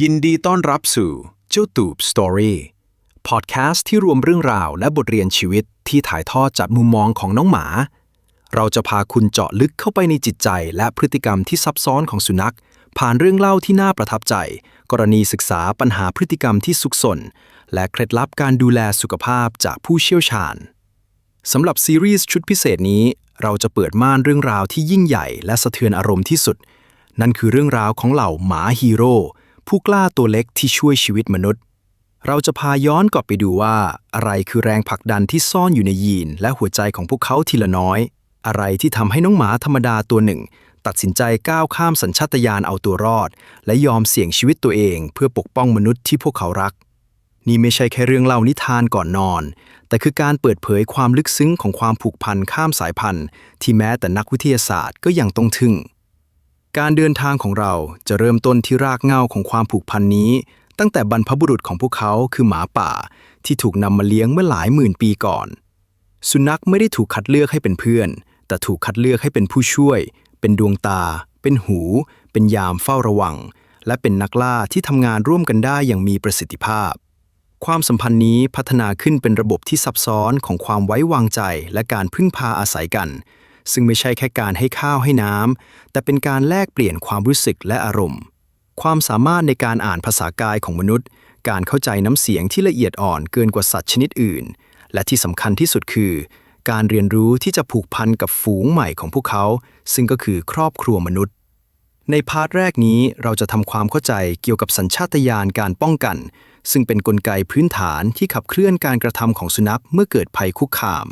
ยินดีต้อนรับสู่เจ้าตูบสตอรี่พอดแคสต์ที่รวมเรื่องราวและบทเรียนชีวิตที่ถ่ายทอดจากมุมมองของน้องหมา เราจะพาคุณเจาะลึกเข้าไปในจิตใจและพฤติกรรมที่ซับซ้อนของสุนัข ผ่านเรื่องเล่าที่น่าประทับใจ กรณีศึกษาปัญหาพฤติกรรมที่สุกสนและเคล็ดลับการดูแลสุขภาพจากผู้เชี่ยวชาญสำหรับซีรีส์ชุดพิเศษนี้ เราจะเปิดม่านเรื่องราวที่ยิ่งใหญ่ และสะเทือนอารมณ์ที่สุด นั่นคือเรื่องราวของเหล่าหมาฮีโร่ ผู้กล้าตัวเล็กที่ช่วยชีวิตมนุษย์ เราจะพาย้อนกลับไปดูว่า อะไรคือแรงผลักดันที่ซ่อนอยู่ในยีน และหัวใจของพวกเขาทีละน้อย อะไรที่ทำให้น้องหมาธรรมดาตัวหนึ่ง ตัดสินใจก้าวข้ามสัญชาตญาณเอาตัวรอด และยอมเสี่ยงชีวิตตัวเอง เพื่อปกป้องมนุษย์ที่พวกเขารัก นี่ไม่ใช่แค่เรื่องเล่านิทานก่อนนอน แต่คือการเปิดเผยความลึกซึ้งของความผูกพันข้ามสายพันธุ์ ที่แม้แต่นักวิทยาศาสตร์ก็ยังต้องทึ่ง การเดินทางของเราจะเริ่มต้นที่รากเหง้าของความผูกพันนี้ ตั้งแต่บรรพบุรุษของพวกเขาคือหมาป่า ที่ถูกนำมาเลี้ยงเมื่อหลายหมื่นปีก่อน สุนัขไม่ได้ถูกคัดเลือกให้เป็นเพื่อน แต่ถูกคัดเลือกให้เป็นผู้ช่วย เป็นดวงตา เป็นหู เป็นยามเฝ้าระวัง และเป็นนักล่าที่ทำงานร่วมกันได้อย่างมีประสิทธิภาพ ความสัมพันธ์นี้พัฒนาขึ้นเป็นระบบที่ซับซ้อนของความไว้วางใจและการพึ่งพาอาศัยกัน ซึ่งไม่ใช่แค่การให้ข้าวให้น้ำ แต่เป็นการแลกเปลี่ยนความรู้สึกและอารมณ์ ความสามารถในการอ่านภาษากายของมนุษย์ การเข้าใจน้ำเสียงที่ละเอียดอ่อนเกินกว่าสัตว์ชนิดอื่น และที่สำคัญที่สุดคือ การเรียนรู้ที่จะผูกพันกับฝูงใหม่ของพวกเขา ซึ่งก็คือครอบครัวมนุษย์ ในพาร์ทแรกนี้เราจะทำความเข้าใจเกี่ยวกับสัญชาตญาณการป้องกัน ซึ่งเป็นนกลไกพื้นฐานที่ขับเคลื่อนการกระทำของสุนัขเมื่อเกิดภัยคุกคาม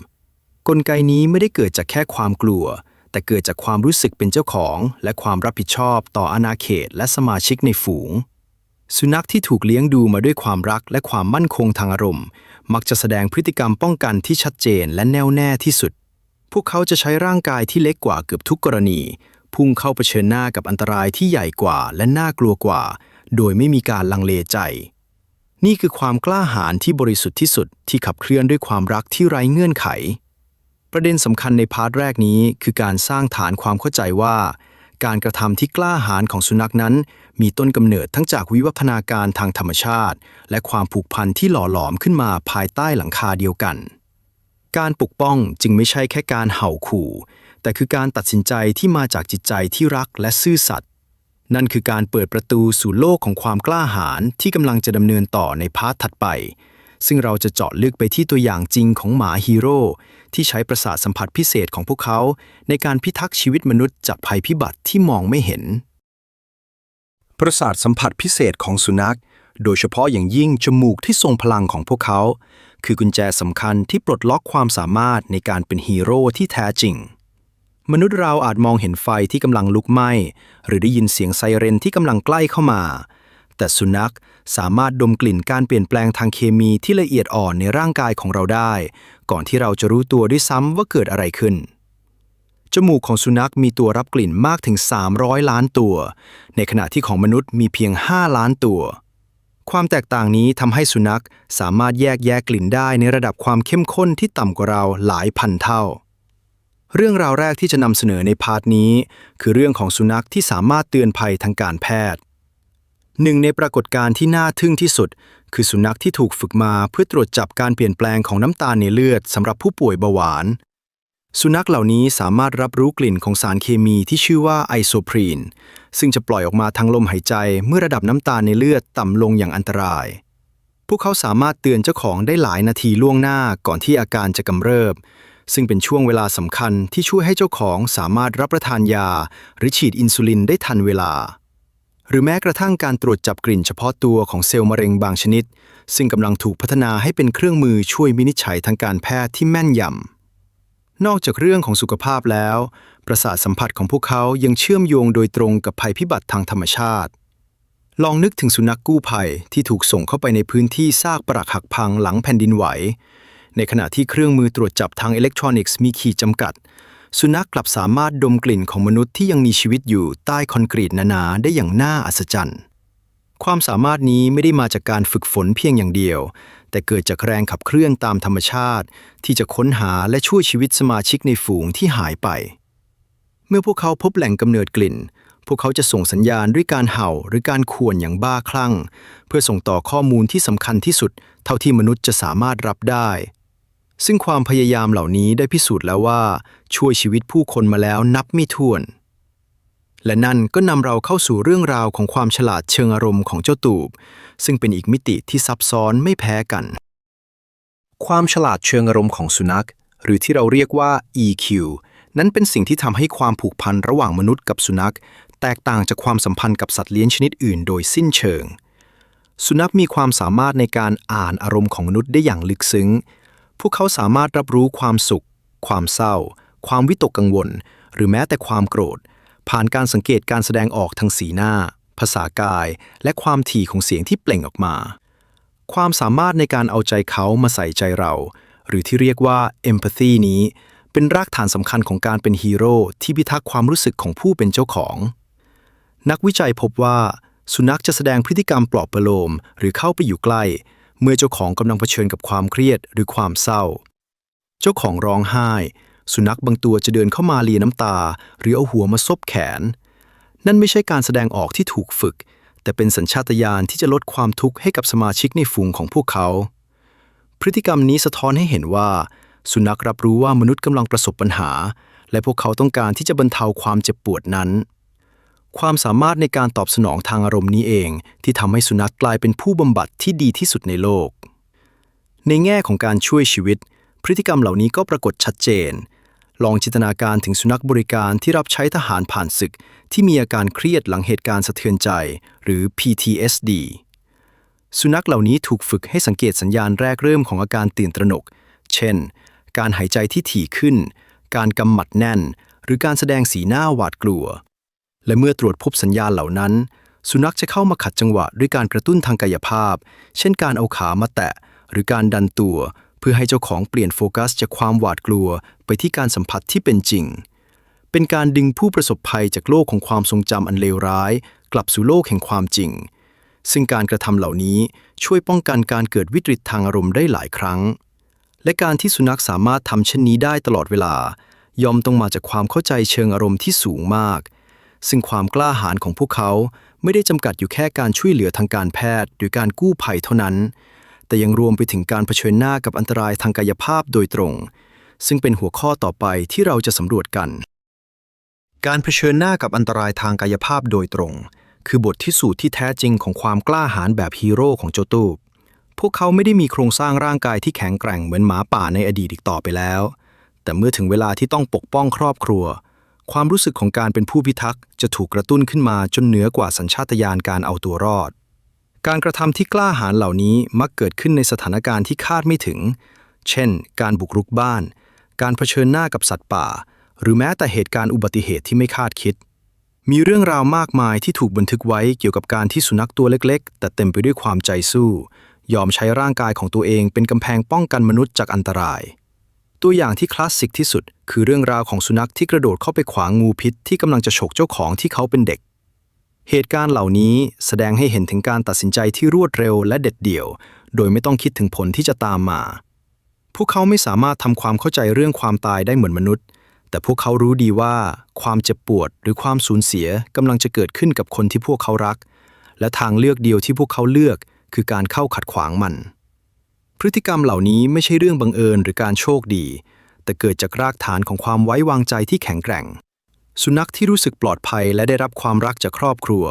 กลไกนี้ไม่ได้เกิดจากแค่ความกลัว แต่เกิดจากความรู้สึกเป็นเจ้าของ และความรับผิดชอบต่ออาณาเขตและสมาชิกในฝูง สุนัขที่ถูกเลี้ยงดูมาด้วยความรักและความมั่นคงทางอารมณ์ มักจะแสดงพฤติกรรมป้องกันที่ชัดเจนและแน่วแน่ที่สุด พวกเขาจะใช้ร่างกายที่เล็กกว่าเกือบทุกกรณี พุ่งเข้าเผชิญหน้ากับอันตรายที่ใหญ่กว่าและน่ากลัวกว่า โดยไม่มีการลังเลใจนี่คือความกล้าหาญที่บริสุทธิ์ที่สุดที่ขับเคลื่อนด้วยความรักที่ไร้เงื่อนไข ประเด็นสำคัญในพาร์ทแรกนี้ คือการสร้างฐานความเข้าใจว่า การกระทำที่กล้าหาญของสุนัขนั้น มีต้นกำเนิดทั้งจากวิวัฒนาการทางธรรมชาติ และความผูกพันที่หล่อหลอมขึ้นมาภายใต้หลังคาเดียวกัน การปกป้องจึงไม่ใช่แค่การเห่าขู่ แต่คือการตัดสินใจที่มาจากจิตใจที่รักและซื่อสัตย์นั่นคือการเปิดประตูสู่โลกของความกล้าหาญที่กำลังจะดำเนินต่อในพาร์ทถัดไป ซึ่งเราจะเจาะลึกไปที่ตัวอย่างจริงของหมาฮีโร่ที่ใช้ประสาทสัมผัสพิเศษของพวกเขา ในการพิทักษ์ชีวิตมนุษย์จากภัยพิบัติที่มองไม่เห็น ประสาทสัมผัสพิเศษของสุนัข โดยเฉพาะอย่างยิ่งจมูกที่ทรงพลังของพวกเขา คือกุญแจสำคัญที่ปลดล็อกความสามารถในการเป็นฮีโร่ที่แท้จริงมนุษย์เราอาจมองเห็นไฟที่กำลังลุกไหม้ หรือได้ยินเสียงไซเรนที่กำลังใกล้เข้ามา แต่สุนัขสามารถดมกลิ่นการเปลี่ยนแปลงทางเคมีที่ละเอียดอ่อนในร่างกายของเราได้ ก่อนที่เราจะรู้ตัวด้วยซ้ำว่าเกิดอะไรขึ้น จมูกของสุนัขมีตัวรับกลิ่นมากถึง 300 ล้านตัว ในขณะที่ของมนุษย์มีเพียง 5 ล้านตัว ความแตกต่างนี้ทำให้สุนัขสามารถแยกแยะกลิ่นได้ในระดับความเข้มข้นที่ต่ำกว่าเราหลายพันเท่าเรื่องราวแรกที่จะนำเสนอในพาร์ทนี้ คือเรื่องของสุนัขที่สามารถเตือนภัยทางการแพทย์ หนึ่งในปรากฏการณ์ที่น่าทึ่งที่สุด คือสุนัขที่ถูกฝึกมาเพื่อตรวจจับการเปลี่ยนแปลงของน้ำตาลในเลือดสำหรับผู้ป่วยเบาหวาน สุนัขเหล่านี้สามารถรับรู้กลิ่นของสารเคมีที่ชื่อว่าไอโซพรีน ซึ่งจะปล่อยออกมาทางลมหายใจเมื่อระดับน้ำตาลในเลือดต่ำลงอย่างอันตราย พวกเขาสามารถเตือนเจ้าของได้หลายนาทีล่วงหน้าก่อนที่อาการจะกำเริบ ซึ่งเป็นช่วงเวลาสำคัญที่ช่วยให้เจ้าของสามารถรับประทานยา หรือฉีดอินซูลินได้ทันเวลา หรือแม้กระทั่งการตรวจจับกลิ่นเฉพาะตัวของเซลล์มะเร็งบางชนิด ซึ่งกำลังถูกพัฒนาให้เป็นเครื่องมือช่วยวินิจฉัยทางการแพทย์ที่แม่นยำนอกจากเรื่องของสุขภาพแล้ว ประสาทสัมผัสของพวกเขายังเชื่อมโยงโดยตรงกับภัยพิบัติทางธรรมชาติ ลองนึกถึงสุนัขกู้ภัยที่ถูกส่งเข้าไปในพื้นที่ซากปรักหักพังหลังแผ่นดินไหว ในขณะที่เครื่องมือตรวจจับทางอิเล็กทรอนิกส์มีขีดจำกัด สุนัขกลับสามารถดมกลิ่นของมนุษย์ที่ยังมีชีวิตอยู่ใต้คอนกรีตหนาๆได้อย่างน่าอัศจรรย์ ความสามารถนี้ไม่ได้มาจากการฝึกฝนเพียงอย่างเดียว แต่เกิดจากแรงขับเคลื่อนตามธรรมชาติ ที่จะค้นหาและช่วยชีวิตสมาชิกในฝูงที่หายไป เมื่อพวกเขาพบแหล่งกำเนิดกลิ่น พวกเขาจะส่งสัญญาณด้วยการเห่าหรือการข่วนอย่างบ้าคลั่ง เพื่อส่งต่อข้อมูลที่สำคัญที่สุด เท่าที่มนุษย์จะสามารถรับได้ ซึ่งความพยายามเหล่านี้ได้พิสูจน์แล้วว่า ช่วยชีวิตผู้คนมาแล้วนับไม่ถ้วน และนั่นก็นำเราเข้าสู่เรื่องราวของความฉลาดเชิงอารมณ์ของเจ้าตูบ ซึ่งเป็นอีกมิติที่ซับซ้อนไม่แพ้กัน ความฉลาดเชิงอารมณ์ของสุนัข หรือที่เราเรียกว่า EQ นั้นเป็นสิ่งที่ทำให้ความผูกพันระหว่างมนุษย์กับสุนัข แตกต่างจากความสัมพันธ์กับสัตว์เลี้ยงชนิดอื่น โดยสิ้นเชิง สุนัขมีความสามารถในการอ่านอารมณ์ของมนุษย์ได้อย่างลึกซึ้ง พวกเขาสามารถรับรู้ความสุข ความเศร้า ความวิตกกังวล หรือแม้แต่ความโกรธ ผ่านการสังเกตการแสดงออกทางสีหน้า ภาษากาย และความถี่ของเสียงที่เปล่งออกมา ความสามารถในการเอาใจเขามาใส่ใจเรา หรือที่เรียกว่า empathy นี้ เป็นรากฐานสำคัญของการเป็นฮีโร่ที่พิทักษ์ความรู้สึกของผู้เป็นเจ้าของ นักวิจัยพบว่า สุนัขจะแสดงพฤติกรรมปลอบประโลม หรือเข้าไปอยู่ใกล้ เมื่อเจ้าของกำลังเผชิญกับความเครียดหรือความเศร้า เจ้าของร้องไห้ สุนัขบางตัวจะเดินเข้ามาเลียน้ำตา หรือเอาหัวมาซบแขน นั่นไม่ใช่การแสดงออกที่ถูกฝึก แต่เป็นสัญชาตญาณที่จะลดความทุกข์ให้กับสมาชิกในฝูงของพวกเขา พฤติกรรมนี้สะท้อนให้เห็นว่า สุนัขรับรู้ว่ามนุษย์กำลังประสบปัญหา และพวกเขาต้องการที่จะบรรเทาความเจ็บปวดนั้น ความสามารถในการตอบสนองทางอารมณ์นี้เอง ที่ทำให้สุนัขกลายเป็นผู้บำบัดที่ดีที่สุดในโลก ในแง่ของการช่วยชีวิต พฤติกรรมเหล่านี้ก็ปรากฏชัดเจน ลองจินตนาการถึงสุนัขบริการที่รับใช้ทหารผ่านศึก ที่มีอาการเครียดหลังเหตุการณ์สะเทือนใจ หรือ PTSD สุนัขเหล่านี้ถูกฝึกให้สังเกตสัญญาณแรกเริ่มของอาการตื่นตระหนก เช่น การหายใจที่ถี่ขึ้น การกำหมัดแน่น หรือการแสดงสีหน้าหวาดกลัว และเมื่อตรวจพบสัญญาณเหล่านั้น สุนัขจะเข้ามาขัดจังหวะด้วยการกระตุ้นทางกายภาพ เช่นการเอาขามาแตะ หรือการดันตัว เพื่อให้เจ้าของเปลี่ยนโฟกัสจากความหวาดกลัวไปที่การสัมผัสที่เป็นจริง เป็นการดึงผู้ประสบภัยจากโลกของความทรงจำอันเลวร้าย กลับสู่โลกแห่งความจริง ซึ่งการกระทำเหล่านี้ช่วยป้องกันการเกิดวิกฤตทางอารมณ์ได้หลายครั้ง และการที่สุนัขสามารถทำเช่นนี้ได้ตลอดเวลาย่อมต้องมาจากความเข้าใจเชิงอารมณ์ที่สูงมาก ซึ่งความกล้าหาญของพวกเขาไม่ได้จำกัดอยู่แค่การช่วยเหลือทางการแพทย์หรือการกู้ภัยเท่านั้น แต่ยังรวมไปถึงการเผชิญหน้ากับอันตรายทางกายภาพโดยตรง ซึ่งเป็นหัวข้อต่อไปที่เราจะสำรวจกัน การเผชิญหน้ากับอันตรายทางกายภาพโดยตรง คือบทที่สูตรที่แท้จริงของความกล้าหาญแบบฮีโร่ของโจตูบพวกเขาไม่ได้มีโครงสร้างร่างกายที่แข็งแกร่งเหมือนหมาป่าในอดีตอีกต่อไปแล้ว แต่เมื่อถึงเวลาที่ต้องปกป้องครอบครัว ความรู้สึกของการเป็นผู้พิทักษ์จะถูกกระตุ้นขึ้นมาจนเหนือกว่าสัญชาตญาณการเอาตัวรอด การกระทำที่กล้าหาญเหล่านี้มักเกิดขึ้นในสถานการณ์ที่คาดไม่ถึง เช่น การบุกรุกบ้าน การเผชิญหน้ากับสัตว์ป่า หรือแม้แต่เหตุการณ์อุบัติเหตุที่ไม่คาดคิด มีเรื่องราวมากมายที่ถูกบันทึกไว้เกี่ยวกับการที่สุนัขตัวเล็ก ๆ แต่เต็มไปด้วยความใจสู้ ยอมใช้ร่างกายของตัวเองเป็นกำแพงป้องกันมนุษย์จากอันตราย ตัวอย่างที่คลาสสิกที่สุด คือเรื่องราวของสุนัขที่กระโดดเข้าไปขวางงูพิษที่กำลังจะฉกเจ้าของที่เขาเป็นเด็ก เหตุการณ์เหล่านี้แสดงให้เห็นถึงการตัดสินใจที่รวดเร็วและเด็ดเดี่ยว โดยไม่ต้องคิดถึงผลที่จะตามมา พวกเขาไม่สามารถทำความเข้าใจเรื่องความตายได้เหมือนมนุษย์ แต่พวกเขารู้ดีว่า ความเจ็บปวดหรือความสูญเสียกำลังจะเกิดขึ้นกับคนที่พวกเขารัก และทางเลือกเดียวที่พวกเขาเลือก คือการเข้าขัดขวางมัน พฤติกรรมเหล่านี้ไม่ใช่เรื่องบังเอิญหรือการโชคดี แต่เกิดจากรากฐานของความไว้วางใจที่แข็งแกร่ง สุนัขที่รู้สึกปลอดภัยและได้รับความรักจากครอบครัว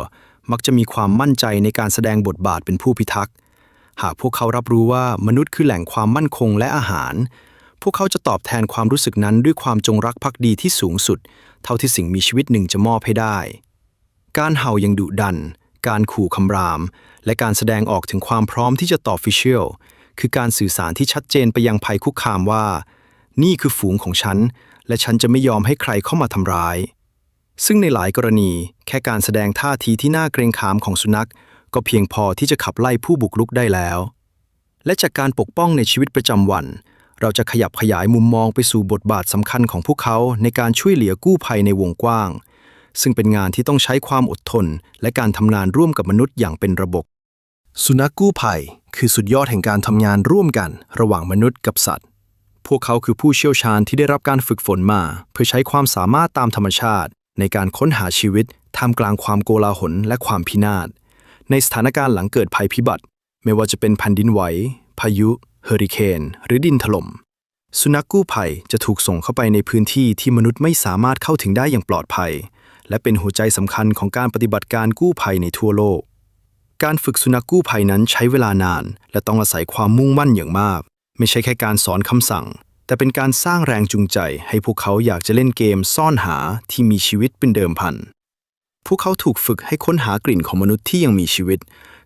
มักจะมีความมั่นใจในการแสดงบทบาทเป็นผู้พิทักษ์ หากพวกเขารับรู้ว่ามนุษย์คือแหล่งความมั่นคงและอาหาร พวกเขาจะตอบแทนความรู้สึกนั้นด้วยความจงรักภักดีที่สูงสุด เท่าที่สิ่งมีชีวิตหนึ่งจะมอบให้ได้ การเห่ายังดุดัน การขู่คำราม และการแสดงออกถึงความพร้อมที่จะตอบฟิเชียล คือการสื่อสารที่ชัดเจนไปยังภัยคุกคามว่า นี่คือฝูงของฉัน และฉันจะไม่ยอมให้ใครเข้ามาทำร้าย ซึ่งในหลายกรณี แค่การแสดงท่าทีที่น่าเกรงขามของสุนัข ก็เพียงพอที่จะขับไล่ผู้บุกรุกได้แล้ว และจากการปกป้องในชีวิตประจำวัน เราจะขยับขยายมุมมองไปสู่บทบาทสำคัญของพวกเขาในการช่วยเหลือกู้ภัยในวงกว้าง ซึ่งเป็นงานที่ต้องใช้ความอดทน และการทำงานร่วมกับมนุษย์อย่างเป็นระบบ สุนัขกู้ภัย คือสุดยอดแห่งการทำงานร่วมกันระหว่างมนุษย์กับสัตว์ พวกเขาคือผู้เชี่ยวชาญที่ได้รับการฝึกฝนมา เพื่อใช้ความสามารถตามธรรมชาติ ในการค้นหาชีวิตท่ามกลางความโกลาหลและความพินาศ ในสถานการณ์หลังเกิดภัยพิบัติ ไม่ว่าจะเป็นแผ่นดินไหว พายุ เฮอริเคน หรือดินถล่ม สุนัขกู้ภัยจะถูกส่งเข้าไปในพื้นที่ที่มนุษย์ไม่สามารถเข้าถึงได้อย่างปลอดภัย และเป็นหัวใจสำคัญของการปฏิบัติการกู้ภัยในทั่วโลก การฝึกสุนัขกู้ภัยนั้นใช้เวลานาน และต้องอาศัยความมุ่งมั่นอย่างมาก ไม่ใช่แค่การสอนคำสั่ง แต่เป็นการสร้างแรงจูงใจ ให้พวกเขาอยากจะเล่นเกมซ่อนหาที่มีชีวิตเป็นเดิมพันพวกเขาถูกฝึกให้ค้นหากลิ่นของมนุษย์ที่ยังมีชีวิต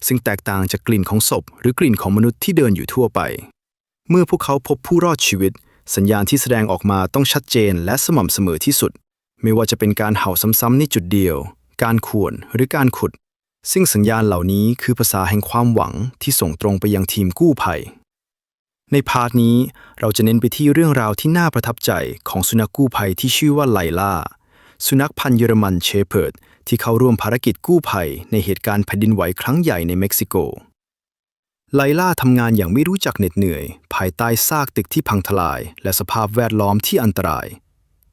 ซึ่งแตกต่างจากกลิ่นของศพ หรือกลิ่นของมนุษย์ที่เดินอยู่ทั่วไป เมื่อพวกเขาพบผู้รอดชีวิต สัญญาณที่แสดงออกมาต้องชัดเจนและสม่ำเสมอที่สุด ไม่ว่าจะเป็นการเห่าซ้ำๆในจุดเดียว การข่วนหรือการขุด ซึ่งสัญญาณเหล่านี้คือภาษาแห่งความหวังที่ส่งตรงไปยังทีมกู้ภัย ในพาร์ทนี้เราจะเน้นไปที่เรื่องราวที่น่าประทับใจของสุนัขกู้ภัยที่ชื่อว่าไลล่า สุนัขพันธุ์เยอรมันเชเพิร์ดที่เข้าร่วมภารกิจกู้ภัย ในเหตุการณ์แผ่นดินไหวครั้งใหญ่ในเม็กซิโก ไลล่าทำงานอย่างไม่รู้จักเหน็ดเหนื่อย ภายใต้ซากตึกที่พังทลาย และสภาพแวดล้อมที่อันตราย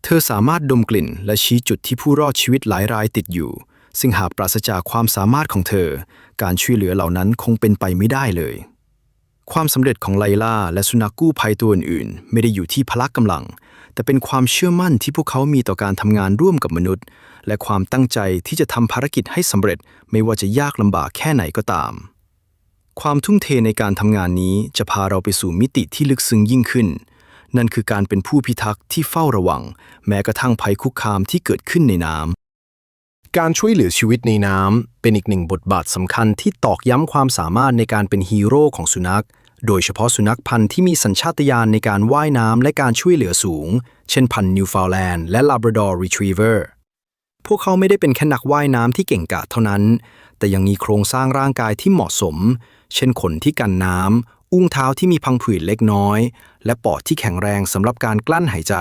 เธอสามารถดมกลิ่นและชี้จุดที่ผู้รอดชีวิตหลายรายติดอยู่ ซึ่งหากปราศจากความสามารถของเธอ การช่วยเหลือเหล่านั้นคงเป็นไปไม่ได้เลย ความสำเร็จของไลล่าและสุนัขกู้ภัยตัวอื่นๆ ไม่ได้อยู่ที่พละกำลัง แต่เป็นความเชื่อมั่นที่พวกเขามีต่อการทำงานร่วมกับมนุษย์ และความตั้งใจที่จะทำภารกิจให้สำเร็จไม่ว่าจะยากลำบากแค่ไหนก็ตาม ความทุ่มเทในการทำงานนี้จะพาเราไปสู่มิติที่ลึกซึ้งยิ่งขึ้นนั่นคือการเป็นผู้พิทักษ์ที่เฝ้าระวัง แม้กระทั่งภัยคุกคามที่เกิดขึ้นในน้ำ การช่วยเหลือชีวิตในน้ำเป็นอีกหนึ่งบทบาทสำคัญที่ตอกย้ำความสามารถในการเป็นฮีโร่ของสุนัข โดยเฉพาะสุนัขพันธุ์ที่มีสัญชาตญาณในการว่ายน้ำและการช่วยเหลือสูง เช่นพันธุ์นิวฟาวแลนด์และ Labrador Retriever พวกเขาไม่ได้เป็นแค่นักว่ายน้ำที่เก่งกาจเท่านั้น แต่ยังมีโครงสร้างร่างกายที่เหมาะสม เช่นขนที่กันน้ำอุ้งเท้าที่มีพังผืดเล็กน้อย และปอดที่แข็งแรงสำหรับการกลั้นหายใจ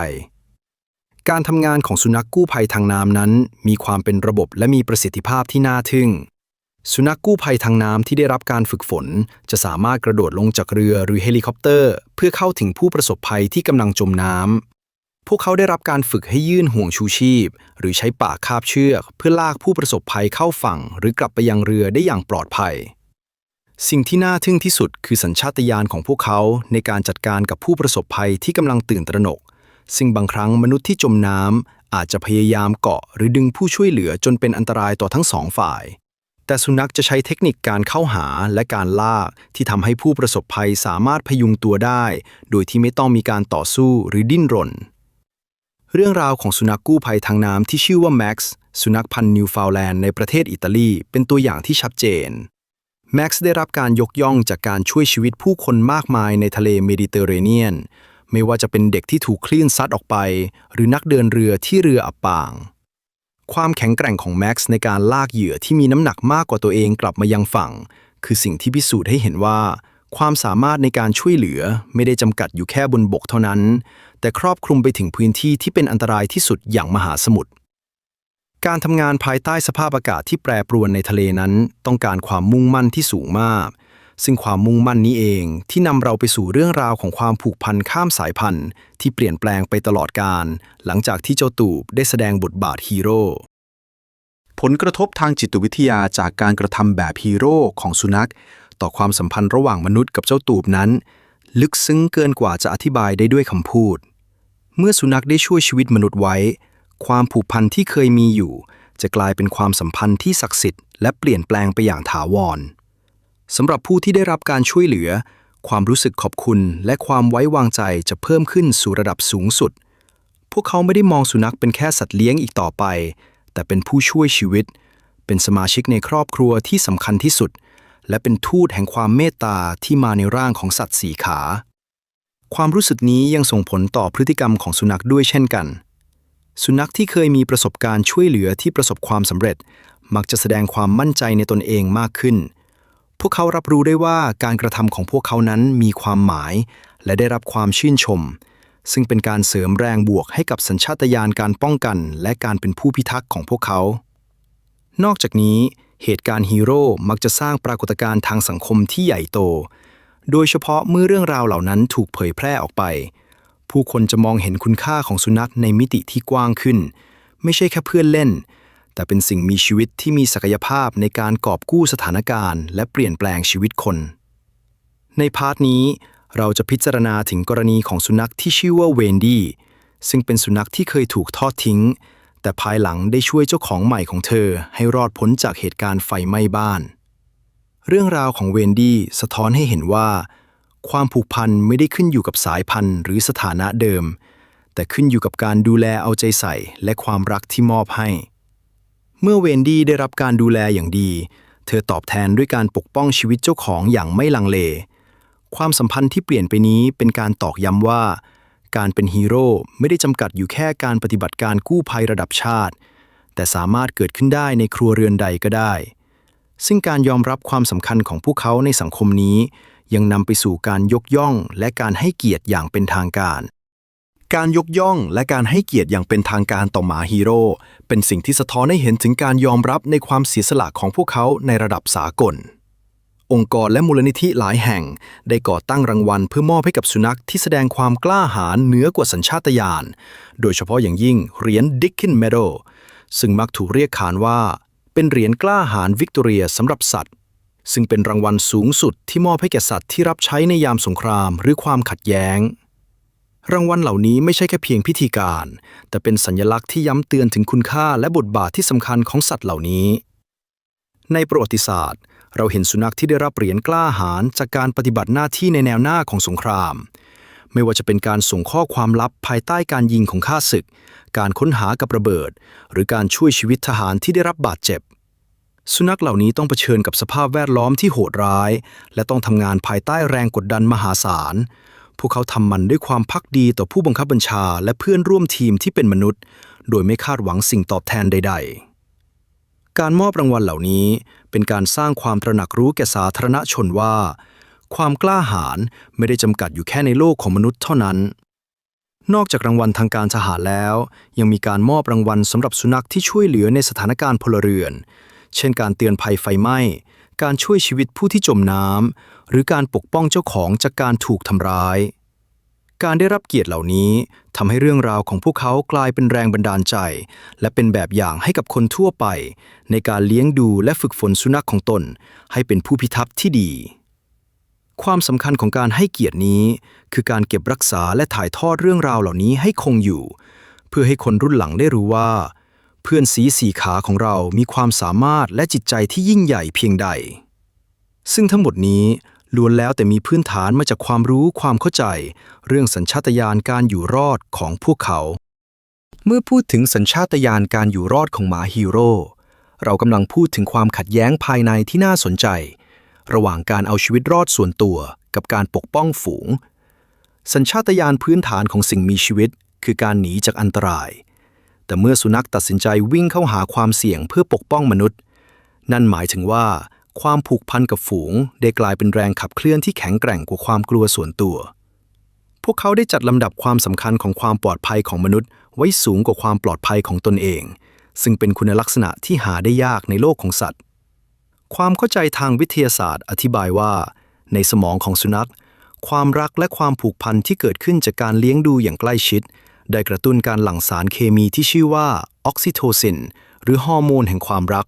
การทำงานของสุนัขกู้ภัยทางน้ำนั้น มีความเป็นระบบและมีประสิทธิภาพที่น่าทึ่ง สุนัขกู้ภัยทางน้ำที่ได้รับการฝึกฝน จะสามารถกระโดดลงจากเรือหรือเฮลิคอปเตอร์ เพื่อเข้าถึงผู้ประสบภัยที่กำลังจมน้ำพวกเขาได้รับการฝึกให้ยื่นห่วงชูชีพ หรือใช้ปากคาบเชือก เพื่อลากผู้ประสบภัยเข้าฝั่ง หรือกลับไปยังเรือได้อย่างปลอดภัยสิ่งที่น่าทึ่งที่สุดคือสัญชาตญาณของพวกเขาในการจัดการกับผู้ประสบภัยที่กำลังตื่นตระหนก ซึ่งบางครั้งมนุษย์ที่จมน้ำอาจจะพยายามเกาะหรือดึงผู้ช่วยเหลือจนเป็นอันตรายต่อทั้งสองฝ่าย แต่สุนัขจะใช้เทคนิคการเข้าหาและการลากที่ทำให้ผู้ประสบภัยสามารถพยุงตัวได้ โดยที่ไม่ต้องมีการต่อสู้หรือดิ้นรน เรื่องราวของสุนัขกู้ภัยทางน้ำที่ชื่อว่าแม็กซ์สุนัขพันธุ์นิวฟาวแลนด์ในประเทศอิตาลีเป็นตัวอย่างที่ชัดเจนแม็กซ์ได้รับการยกย่องจากการช่วยชีวิตผู้คนมากมายในทะเลเมดิเตอร์เรเนียน ไม่ว่าจะเป็นเด็กที่ถูกคลื่นซัดออกไป หรือนักเดินเรือที่เรืออับปาง ความแข็งแกร่งของแม็กซ์ในการลากเหยื่อที่มีน้ำหนักมากกว่าตัวเองกลับมายังฝั่ง คือสิ่งที่พิสูจน์ให้เห็นว่า ความสามารถในการช่วยเหลือไม่ได้จำกัดอยู่แค่บนบกเท่านั้น แต่ครอบคลุมไปถึงพื้นที่ที่เป็นอันตรายที่สุดอย่างมหาสมุทรการทำงานภายใต้สภาพอากาศที่แปรปรวนในทะเลนั้น ต้องการความมุ่งมั่นที่สูงมาก ซึ่งความมุ่งมั่นนี้เองที่นำเราไปสู่เรื่องราวของความผูกพันข้ามสายพันธุ์ ที่เปลี่ยนแปลงไปตลอดกาลหลังจากที่เจ้าตูบได้แสดงบทบาทฮีโร่ผลกระทบทางจิตวิทยาจากการกระทำแบบฮีโร่ของสุนัข ต่อความสัมพันธ์ระหว่างมนุษย์กับเจ้าตูบนั้น ลึกซึ้งเกินกว่าจะอธิบายได้ด้วยคำพูด เมื่อสุนัขได้ช่วยชีวิตมนุษย์ไว้ ความผูกพันที่เคยมีอยู่ จะกลายเป็นความสัมพันธ์ที่ศักดิ์สิทธิ์และเปลี่ยนแปลงไปอย่างถาวร สำหรับผู้ที่ได้รับการช่วยเหลือ ความรู้สึกขอบคุณและความไว้วางใจจะเพิ่มขึ้นสู่ระดับสูงสุด พวกเขาไม่ได้มองสุนัขเป็นแค่สัตว์เลี้ยงอีกต่อไป แต่เป็นผู้ช่วยชีวิต เป็นสมาชิกในครอบครัวที่สำคัญที่สุด และเป็นทูตแห่งความเมตตาที่มาในร่างของสัตว์สีขา ความรู้สึกนี้ยังส่งผลต่อพฤติกรรมของสุนัขด้วยเช่นกัน สุนัขที่เคยมีประสบการณ์ช่วยเหลือที่ประสบความสำเร็จ มักจะแสดงความมั่นใจในตนเองมากขึ้น พวกเขารับรู้ได้ว่าการกระทำของพวกเขานั้นมีความหมาย และได้รับความชื่นชม ซึ่งเป็นการเสริมแรงบวกให้กับสัญชาตญาณการป้องกัน และการเป็นผู้พิทักษ์ของพวกเขา นอกจากนี้ เหตุการณ์ฮีโร่มักจะสร้างปรากฏการณ์ทางสังคมที่ใหญ่โต โดยเฉพาะเมื่อเรื่องราวเหล่านั้นถูกเผยแพร่ออกไป ผู้คนจะมองเห็นคุณค่าของสุนัขในมิติที่กว้างขึ้น ไม่ใช่แค่เพื่อนเล่น แต่เป็นสิ่งมีชีวิตที่มีศักยภาพในการกอบกู้สถานการณ์ และเปลี่ยนแปลงชีวิตคน ในพาร์ทนี้เราจะพิจารณาถึงกรณีของสุนัขที่ชื่อว่าเวนดี้ซึ่งเป็นสุนัขที่เคยถูกทอดทิ้ง แต่ภายหลังได้ช่วยเจ้าของใหม่ของเธอ ให้รอดพ้นจากเหตุการณ์ไฟไหม้บ้าน เรื่องราวของเวนดี้สะท้อนให้เห็นว่า ความผูกพันไม่ได้ขึ้นอยู่กับสายพันธุ์ หรือสถานะเดิม แต่ขึ้นอยู่กับการดูแลเอาใจใส่และความรักที่มอบให้ เมื่อเวนดี้ได้รับการดูแลอย่างดี เธอตอบแทนด้วยการปกป้องชีวิตเจ้าของอย่างไม่ลังเล ความสัมพันธ์ที่เปลี่ยนไปนี้เป็นการตอกย้ำว่า การเป็นฮีโร่ไม่ได้จำกัดอยู่แค่การปฏิบัติการกู้ภัยระดับชาติ แต่สามารถเกิดขึ้นได้ในครัวเรือนใดก็ได้ ซึ่งการยอมรับความสำคัญของพวกเขาในสังคมนี้ ยังนำไปสู่การยกย่องและการให้เกียรติอย่างเป็นทางการ การยกย่องและการให้เกียรติอย่างเป็นทางการต่อหมาฮีโร่เป็นสิ่งที่สะท้อนให้เห็นถึงการยอมรับในความเสียสละของพวกเขาในระดับสากล องค์กรและมูลนิธิหลายแห่ง ได้ก่อตั้งรางวัลเพื่อมอบให้กับสุนัขที่แสดงความกล้าหาญเหนือกว่าสัญชาตญาณโดยเฉพาะอย่างยิ่งเหรียญ Dickin Medal ซึ่งมักถูกเรียกขานว่า เป็นเหรียญกล้าหาญวิกตอเรียสำหรับสัตว์ ซึ่งเป็นรางวัลสูงสุดที่มอบให้แก่สัตว์ที่รับใช้ในยามสงครามหรือความขัดแย้ง รางวัลเหล่านี้ไม่ใช่แค่เพียงพิธีการ แต่เป็นสัญลักษณ์ที่ย้ำเตือนถึงคุณค่าและบทบาทที่สำคัญของสัตว์เหล่านี้ ในประวัติศาสตร์ เราเห็นสุนัขที่ได้รับเหรียญกล้าหาญจากการปฏิบัติหน้าที่ในแนวหน้าของสงคราม ไม่ว่าจะเป็นการส่งข้อความลับภายใต้การยิงของข้าศึก การค้นหากับระเบิด หรือการช่วยชีวิตทหารที่ได้รับบาดเจ็บสุนัขเหล่านี้ต้องเผชิญกับสภาพแวดล้อมที่โหดร้าย และต้องทำงานภายใต้แรงกดดันมหาศาล พวกเขาทำมันด้วยความพักดีต่อผู้บังคับบัญชาและเพื่อนร่วมทีมที่เป็นมนุษย์ โดยไม่คาดหวังสิ่งตอบแทนใด ๆ การมอบรางวัลเหล่านี้เป็นการสร้างความตระหนักรู้แก่สาธารณชนว่า ความกล้าหาญไม่ได้จำกัดอยู่แค่ในโลกของมนุษย์เท่านั้น นอกจากรางวัลทางการทหารแล้ว ยังมีการมอบรางวัลสำหรับสุนัขที่ช่วยเหลือในสถานการณ์พลเรือน เช่น การเตือนภัยไฟไหม้การช่วยชีวิตผู้ที่จมน้ำหรือการปกป้องเจ้าของจากการถูกทำร้าย การได้รับเกียรติเหล่านี้ทำให้เรื่องราวของพวกเขากลายเป็นแรงบันดาลใจ และเป็นแบบอย่างให้กับคนทั่วไป ในการเลี้ยงดูและฝึกฝนสุนัขของตน ให้เป็นผู้พิทักษ์ที่ดี ความสำคัญของการให้เกียรตินี้ คือการเก็บรักษาและถ่ายทอดเรื่องราวเหล่านี้ให้คงอยู่ เพื่อให้คนรุ่นหลังได้รู้ว่า เพื่อนสีสีขาของเรามีความสามารถและจิตใจที่ยิ่งใหญ่เพียงใด ซึ่งทั้งหมดนี้ ล้วนแล้วแต่มีพื้นฐานมาจากความรู้ความเข้าใจ เรื่องสัญชาตญาณการอยู่รอดของพวกเขา เมื่อพูดถึงสัญชาตญาณการอยู่รอดของหมาฮีโร่เรากำลังพูดถึงความขัดแย้งภายในที่น่าสนใจ ระหว่างการเอาชีวิตรอดส่วนตัว กับการปกป้องฝูง สัญชาตญาณพื้นฐานของสิ่งมีชีวิต คือการหนีจากอันตราย แต่เมื่อสุนัขตัดสินใจวิ่งเข้าหาความเสี่ยงเพื่อปกป้องมนุษย์ นั่นหมายถึงว่า ความผูกพันกับฝูง ได้กลายเป็นแรงขับเคลื่อนที่แข็งแกร่งกว่าความกลัวส่วนตัว พวกเขาได้จัดลำดับความสำคัญของความปลอดภัยของมนุษย์ ไว้สูงกว่าความปลอดภัยของตนเอง ซึ่งเป็นคุณลักษณะที่หาได้ยากในโลกของสัตว์ ความเข้าใจทางวิทยาศาสตร์ อธิบายว่า ในสมองของสุนัข ความรักและความผูกพันที่เกิดขึ้นจากการเลี้ยงดูอย่างใกล้ชิด ได้กระตุ้นการหลั่งสารเคมีที่ชื่อว่าออกซิโทซิน หรือฮอร์โมนแห่งความรัก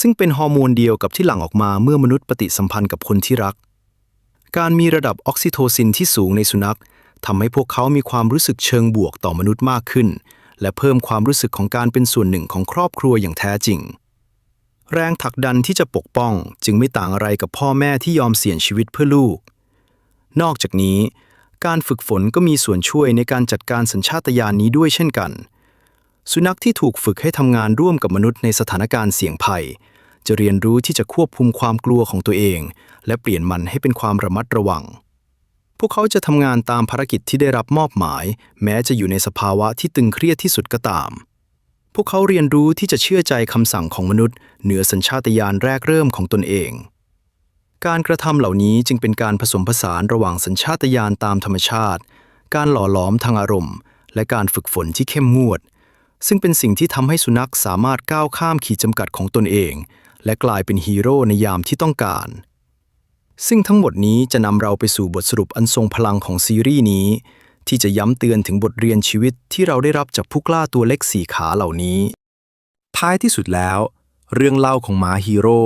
ซึ่งเป็นฮอร์โมนเดียวกับที่หลั่งออกมาเมื่อมนุษย์ปฏิสัมพันธ์กับคนที่รัก การมีระดับออกซิโทซินที่สูงในสุนัขทำให้พวกเขามีความรู้สึกเชิงบวกต่อมนุษย์มากขึ้น และเพิ่มความรู้สึกของการเป็นส่วนหนึ่งของครอบครัวอย่างแท้จริง แรงผลักดันที่จะปกป้องจึงไม่ต่างอะไรกับพ่อแม่ที่ยอมเสี่ยงชีวิตเพื่อลูก นอกจากนี้ การฝึกฝนก็มีส่วนช่วยในการจัดการสัญชาตญาณนี้ด้วยเช่นกัน สุนัขที่ถูกฝึกให้ทำงานร่วมกับมนุษย์ในสถานการณ์เสี่ยงภัย จะเรียนรู้ที่จะควบคุมความกลัวของตัวเอง และเปลี่ยนมันให้เป็นความระมัดระวัง พวกเขาจะทำงานตามภารกิจที่ได้รับมอบหมาย แม้จะอยู่ในสภาวะที่ตึงเครียดที่สุดก็ตาม พวกเขาเรียนรู้ที่จะเชื่อใจคำสั่งของมนุษย์ เหนือสัญชาตญาณแรกเริ่มของตนเอง การกระทำเหล่านี้จึงเป็นการผสมผสานระหว่างสัญชาตญาณตามธรรมชาติ การหล่อหลอมทางอารมณ์ และการฝึกฝนที่เข้มงวด ซึ่งเป็นสิ่งที่ทำให้สุนัขสามารถก้าวข้ามขีดจำกัดของตนเอง และกลายเป็นฮีโร่ในยามที่ต้องการ ซึ่งทั้งหมดนี้จะนำเราไปสู่บทสรุปอันทรงพลังของซีรีส์นี้ ที่จะย้ำเตือนถึงบทเรียนชีวิตที่เราได้รับจากผู้กล้าตัวเล็กสี่ขาเหล่านี้ ท้ายที่สุดแล้ว เรื่องเล่าของหมาฮีโร่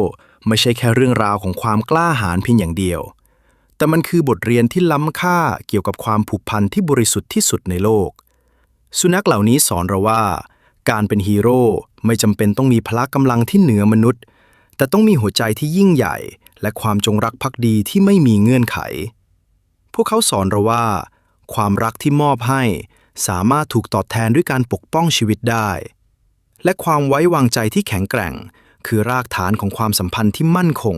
ไม่ใช่แค่เรื่องราวของความกล้าหาญเพียงอย่างเดียว แต่มันคือบทเรียนที่ล้ำค่าเกี่ยวกับความผูกพันที่บริสุทธิ์ที่สุดในโลก สุนัขเหล่านี้สอนเราว่า การเป็นฮีโร่ไม่จำเป็นต้องมีพละกำลังที่เหนือมนุษย์ แต่ต้องมีหัวใจที่ยิ่งใหญ่ และความจงรักภักดีที่ไม่มีเงื่อนไข พวกเขาสอนเราว่า ความรักที่มอบให้สามารถถูกตอบแทนด้วยการปกป้องชีวิตได้ และความไว้วางใจที่แข็งแกร่ง คือรากฐานของความสัมพันธ์ที่มั่นคง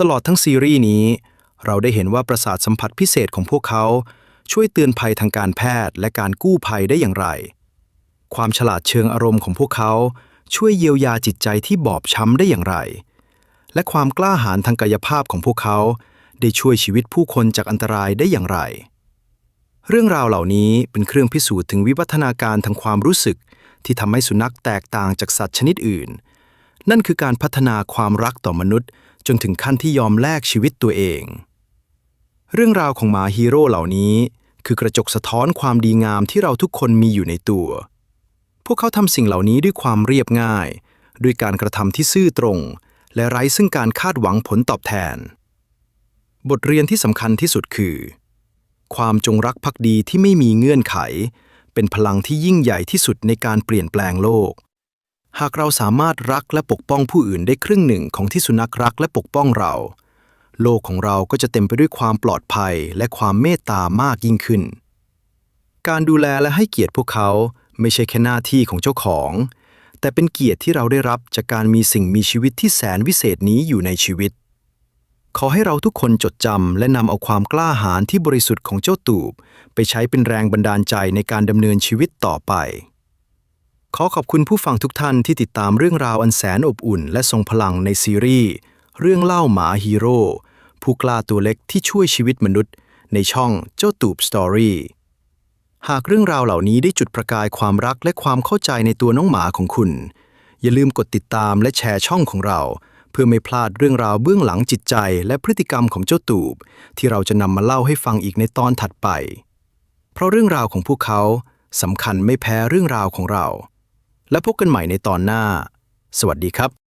ตลอดทั้งซีรีส์นี้ เราได้เห็นว่าประสาทสัมผัสพิเศษของพวกเขา ช่วยเตือนภัยทางการแพทย์และการกู้ภัยได้อย่างไร ความฉลาดเชิงอารมณ์ของพวกเขา ช่วยเยียวยาจิตใจที่บอบช้ำได้อย่างไร และความกล้าหาญทางกายภาพของพวกเขา ได้ช่วยชีวิตผู้คนจากอันตรายได้อย่างไร เรื่องราวเหล่านี้เป็นเครื่องพิสูจน์ถึงวิวัฒนาการทางความรู้สึก ที่ทำให้สุนัขแตกต่างจากสัตว์ชนิดอื่น นั่นคือการพัฒนาความรักต่อมนุษย์ จนถึงขั้นที่ยอมแลกชีวิตตัวเอง เรื่องราวของหมาฮีโร่เหล่านี้ คือกระจกสะท้อนความดีงามที่เราทุกคนมีอยู่ในตัว พวกเขาทำสิ่งเหล่านี้ด้วยความเรียบง่าย ด้วยการกระทำที่ซื่อตรง และไร้ซึ่งการคาดหวังผลตอบแทน บทเรียนที่สำคัญที่สุดคือ ความจงรักภักดีที่ไม่มีเงื่อนไข เป็นพลังที่ยิ่งใหญ่ที่สุดในการเปลี่ยนแปลงโลก หากเราสามารถรักและปกป้องผู้อื่นได้ครึ่งหนึ่งของที่สุนัขรักและปกป้องเรา โลกของเราก็จะเต็มไปด้วยความปลอดภัยและความเมตตามากยิ่งขึ้น การดูแลและให้เกียรติพวกเขาไม่ใช่แค่หน้าที่ของเจ้าของ แต่เป็นเกียรติที่เราได้รับจากการมีสิ่งมีชีวิตที่แสนวิเศษนี้อยู่ในชีวิต ขอให้เราทุกคนจดจำและนำเอาความกล้าหาญที่บริสุทธิ์ของเจ้าตูบ ไปใช้เป็นแรงบันดาลใจในการดำเนินชีวิตต่อไป ขอขอบคุณผู้ฟังทุกท่านที่ติดตามเรื่องราวอันแสนอบอุ่น และทรงพลังในซีรีส์ เรื่องเล่าหมาฮีโร่ผู้กล้าตัวเล็กที่ช่วยชีวิตมนุษย์ ในช่องเจ้าตูบสตอรี่หากเรื่องราวเหล่านี้ได้จุดประกายความรักและความเข้าใจในตัวน้องหมาของคุณ อย่าลืมกดติดตามและแชร์ช่องของเรา เพื่อไม่พลาดเรื่องราวเบื้องหลังจิตใจและพฤติกรรมของเจ้าตูบ ที่เราจะนำมาเล่าให้ฟังอีกในตอนถัดไป เพราะเรื่องราวของพวกเขาสำคัญไม่แพ้เรื่องราวของเรา และพบกันใหม่ในตอนหน้า สวัสดีครับ